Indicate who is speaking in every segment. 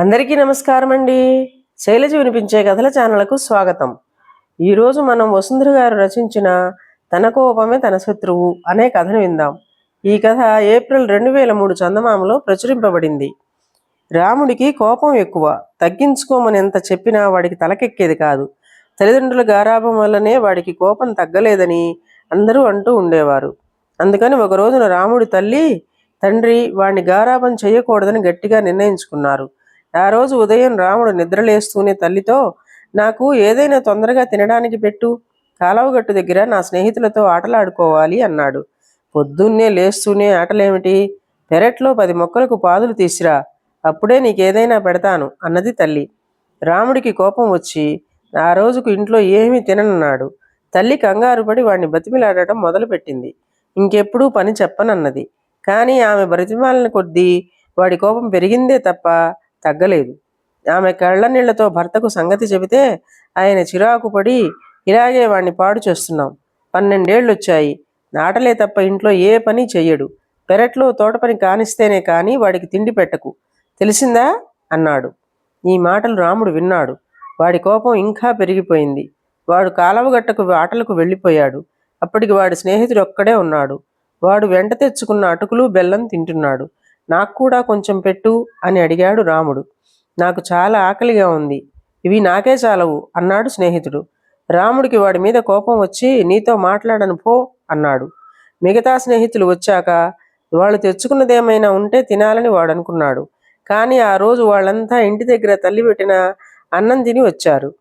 Speaker 1: అందరికీ నమస్కారం అండి. శైలజ వినిపించే కథల ఛానల్కు స్వాగతం. ఈరోజు మనం వసుంధర గారు రచించిన తన కోపమే తన శత్రువు అనే కథను విందాం. ఈ కథ ఏప్రిల్ రెండు వేల మూడు చందమామలో ప్రచురింపబడింది. రాముడికి కోపం ఎక్కువ తగ్గించుకోమని ఎంత చెప్పినా వాడికి తలకెక్కేది కాదు. తల్లిదండ్రుల గారాభం వల్లనే వాడికి కోపం తగ్గలేదని అందరూ అంటూ ఉండేవారు. అందుకని ఒక రోజున రాముడి తల్లి తండ్రి వాడిని గారాభం చేయకూడదని గట్టిగా నిర్ణయించుకున్నారు. ఆ రోజు ఉదయం రాముడు నిద్రలేస్తూనే తల్లితో నాకు ఏదైనా తొందరగా తినడానికి పెట్టు. కాలవగట్టు దగ్గర నా స్నేహితులతో ఆటలాడుకోవాలి అన్నాడు. పొద్దున్నే లేస్తూనే ఆటలేమిటి? పెరట్లో పది మొక్కలకు పాదులు తీసిరా. అప్పుడే నీకేదైనా పెడతాను అన్నది తల్లి. రాముడికి కోపం వచ్చి ఆ రోజుకు ఇంట్లో ఏమీ తిననన్నాడు. తల్లి కంగారు పడి వాడిని బతిమిలాడటం మొదలుపెట్టింది. ఇంకెప్పుడూ పని చెప్పనన్నది. కానీ ఆమె బ్రతిమాలిన కొద్దీ వాడి కోపం పెరిగిందే తప్ప తగ్గలేదు. ఆమె కళ్ళ నీళ్ళతో భర్తకు సంగతి చెబితే ఆయన చిరాకు పడి ఇలాగే వాణ్ణి పాడు చేస్తున్నాం. పన్నెండేళ్ళు వచ్చాయి నాటలే తప్ప ఇంట్లో ఏ పని చెయ్యడు. పెరట్లో తోట పని కానిస్తేనే కానీ వాడికి తిండి పెట్టకు. తెలిసిందా? అన్నాడు. ఈ మాటలు రాముడు విన్నాడు. వాడి కోపం ఇంకా పెరిగిపోయింది. వాడు కాలవగట్టకు ఆటలకు వెళ్ళిపోయాడు. అప్పటికి వాడి స్నేహితుడు ఒక్కడే ఉన్నాడు. వాడు వెంట తెచ్చుకున్న అటుకులు బెల్లం తింటున్నాడు. నాకు కూడా కొంచెం పెట్టు అని అడిగాడు రాముడు. నాకు చాలా ఆకలిగా ఉంది. ఇవి నాకే చాలవు అన్నాడు స్నేహితుడు. రాముడికి వాడి మీద కోపం వచ్చి నీతో మాట్లాడను పో అన్నాడు. మిగతా స్నేహితులు వచ్చాక వాళ్ళు తెచ్చుకున్నదేమైనా ఉంటే తినాలని వాడు అనుకున్నాడు. కానీ ఆ రోజు వాళ్ళంతా ఇంటి దగ్గర తల్లి పెట్టిన అన్నం తిని వచ్చారు.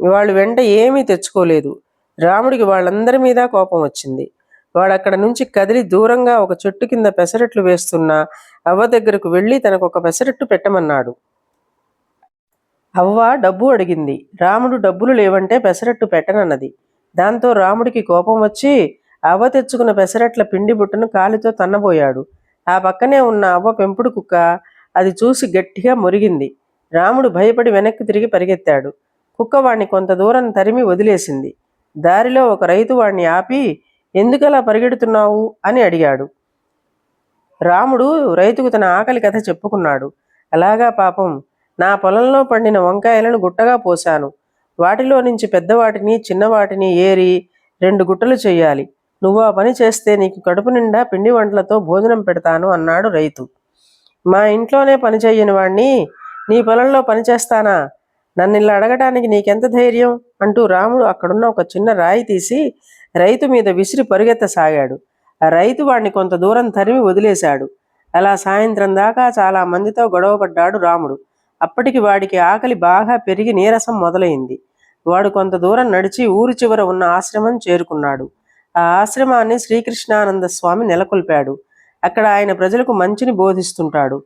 Speaker 1: వాళ్ళు వెంట ఏమీ తెచ్చుకోలేదు. రాముడికి వాళ్ళందరి మీద కోపం వచ్చింది. వాడక్కడ నుంచి కదిలి దూరంగా ఒక చెట్టు కింద పెసరట్లు వేస్తున్న అవ్వ దగ్గరకు వెళ్ళి తనకు ఒక పెసరట్టు పెట్టమన్నాడు. అవ్వ డబ్బు అడిగింది. రాముడు డబ్బులు లేవంటే పెసరట్టు పెట్టనన్నది. దాంతో రాముడికి కోపం వచ్చి అవ్వ తెచ్చుకున్న పెసరట్ల పిండి బుట్టను కాలితో తన్నబోయాడు. ఆ పక్కనే ఉన్న అవ్వ పెంపుడు కుక్క అది చూసి గట్టిగా మురిగింది. రాముడు భయపడి వెనక్కి తిరిగి పరిగెత్తాడు. కుక్క వాణ్ణి కొంత దూరం తరిమి వదిలేసింది. దారిలో ఒక రైతు వాణ్ణి ఆపి ఎందుకలా పరిగెడుతున్నావు? అని అడిగాడు. రాముడు రైతుకు తన ఆకలి కథ చెప్పుకున్నాడు. అలాగా పాపం నా పొలంలో పండిన వంకాయలను గుట్టగా పోశాను. వాటిలో నుంచి పెద్దవాటిని చిన్నవాటిని ఏరి రెండు గుట్టలు చేయాలి. నువ్వు ఆ పని చేస్తే నీకు కడుపు నిండా పిండి వంటలతో భోజనం పెడతాను అన్నాడు రైతు. మా ఇంట్లోనే పని చేయని వాణ్ణి నీ పొలంలో పనిచేస్తానా నన్ను ఇలా అడగటానికి నీకెంత ధైర్యం? అంటూ రాముడు అక్కడున్న ఒక చిన్న రాయి తీసి రైతు మీద విసిరి పరుగెత్తసాగాడు. ఆ రైతు వాణ్ణి కొంత దూరం తరిమి వదిలేశాడు. అలా సాయంత్రం దాకా చాలా మందితో గొడవపడ్డాడు రాముడు. అప్పటికి వాడికి ఆకలి బాగా పెరిగి నీరసం మొదలైంది. వాడు కొంత దూరం నడిచి ఊరి చివర ఉన్న ఆశ్రమం చేరుకున్నాడు. ఆ ఆశ్రమాన్ని శ్రీకృష్ణానంద స్వామి నెలకొల్పాడు. అక్కడ ఆయన ప్రజలకు మంచిని బోధిస్తుంటాడు.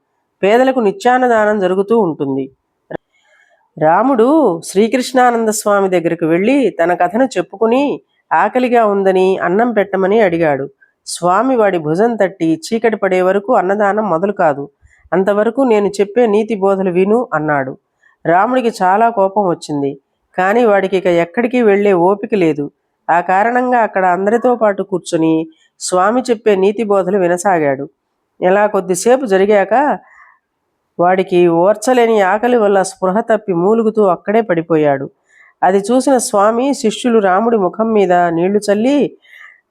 Speaker 1: పేదలకు నిత్యాన్నదానం జరుగుతూ ఉంటుంది. రాముడు శ్రీకృష్ణానంద స్వామి దగ్గరకు వెళ్ళి తన కథను చెప్పుకుని ఆకలిగా ఉందని అన్నం పెట్టమని అడిగాడు. స్వామి వాడి భుజం తట్టి చీకటి పడే వరకు అన్నదానం మొదలు కాదు. అంతవరకు నేను చెప్పే నీతి బోధలు విను అన్నాడు. రాముడికి చాలా కోపం వచ్చింది. కానీ వాడికి ఇక ఎక్కడికి వెళ్ళే ఓపిక లేదు. ఆ కారణంగా అక్కడ అందరితో పాటు కూర్చుని స్వామి చెప్పే నీతి బోధలు వినసాగాడు. ఇలా కొద్దిసేపు జరిగాక వాడికి ఓర్చలేని ఆకలి వల్ల స్పృహ తప్పి మూలుగుతూ అక్కడే పడిపోయాడు. అది చూసిన స్వామి శిష్యులు రాముడి ముఖం మీద నీళ్ళు చల్లి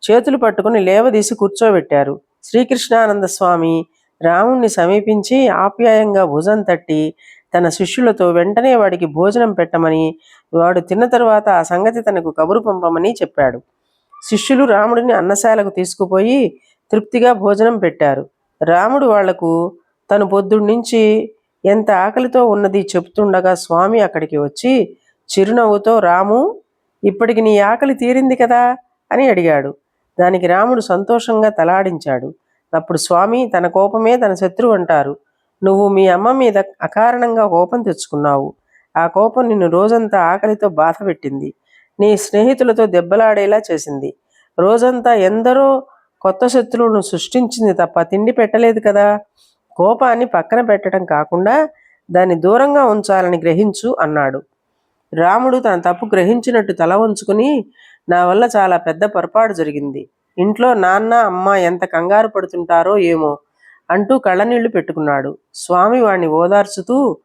Speaker 1: చేతులు పట్టుకుని లేవదీసి కూర్చోబెట్టారు. శ్రీకృష్ణానంద స్వామి రాముణ్ణి సమీపించి ఆప్యాయంగా భుజం తట్టి తన శిష్యులతో వెంటనే వాడికి భోజనం పెట్టమని వాడు తిన్న తర్వాత ఆ సంగతి తనకు కబురు పంపమని చెప్పాడు. శిష్యులు రాముడిని అన్నశాలకు తీసుకుపోయి తృప్తిగా భోజనం పెట్టారు. రాముడు వాళ్ళకు తను పొద్దున్నుంచి ఎంత ఆకలితో ఉన్నది చెప్తుండగా స్వామి అక్కడికి వచ్చి చిరునవ్వుతో రాము ఇప్పటికి నీ ఆకలి తీరింది కదా? అని అడిగాడు. దానికి రాముడు సంతోషంగా తలాడించాడు. అప్పుడు స్వామి తన కోపమే తన శత్రువు అంటారు. నువ్వు మీ అమ్మ మీద అకారణంగా కోపం తెచ్చుకున్నావు. ఆ కోపం నిన్ను రోజంతా ఆకలితో బాధ పెట్టింది. నీ స్నేహితులతో దెబ్బలాడేలా చేసింది. రోజంతా ఎందరో కొత్త శత్రువులను సృష్టించింది తప్ప తిండి పెట్టలేదు కదా? కోపాన్ని పక్కన పెట్టడం కాకుండా దాన్ని దూరంగా ఉంచాలని గ్రహించు అన్నాడు. రాముడు తన తప్పు గ్రహించినట్టు తల వంచుకుని నా వల్ల చాలా పెద్ద పొరపాటు జరిగింది. ఇంట్లో నాన్న అమ్మ ఎంత కంగారు పడుతుంటారో ఏమో అంటూ కళ్ళనీళ్ళు పెట్టుకున్నాడు. స్వామి వాణ్ణి ఓదార్చుతూ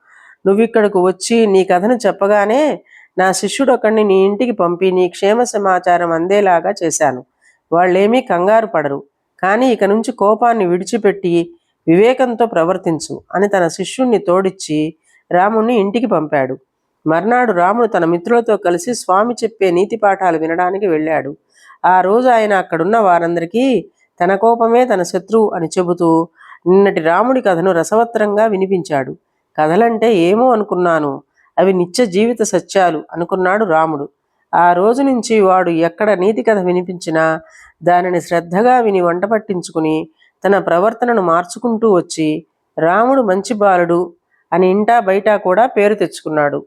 Speaker 1: నువ్విక్కడకు వచ్చి నీ కథను చెప్పగానే నా శిష్యుడొకడిని నీ ఇంటికి పంపి నీ క్షేమ సమాచారం అందేలాగా చేశాను. వాళ్ళేమీ కంగారు పడరు. కానీ ఇక నుంచి కోపాన్ని విడిచిపెట్టి వివేకంతో ప్రవర్తించు అని తన శిష్యుణ్ణి తోడిచ్చి రాముణ్ణి ఇంటికి పంపాడు. మర్నాడు రాముడు తన మిత్రులతో కలిసి స్వామి చెప్పే నీతి పాఠాలు వినడానికి వెళ్ళాడు. ఆ రోజు ఆయన అక్కడున్న వారందరికీ తన కోపమే తన శత్రువు అని చెబుతూ నిన్నటి రాముడి కథను రసవత్రంగా వినిపించాడు. కథలంటే ఏమో అనుకున్నాను. అవి నిత్య జీవిత సత్యాలు అనుకున్నాడు రాముడు. ఆ రోజు నుంచి వాడు ఎక్కడ నీతి కథ వినిపించినా దానిని శ్రద్ధగా విని వంట పట్టించుకుని తన ప్రవర్తనను మార్చుకుంటూ వచ్చి రాముడు మంచి బాలుడు అని ఇంటా బయట కూడా పేరు తెచ్చుకున్నాడు.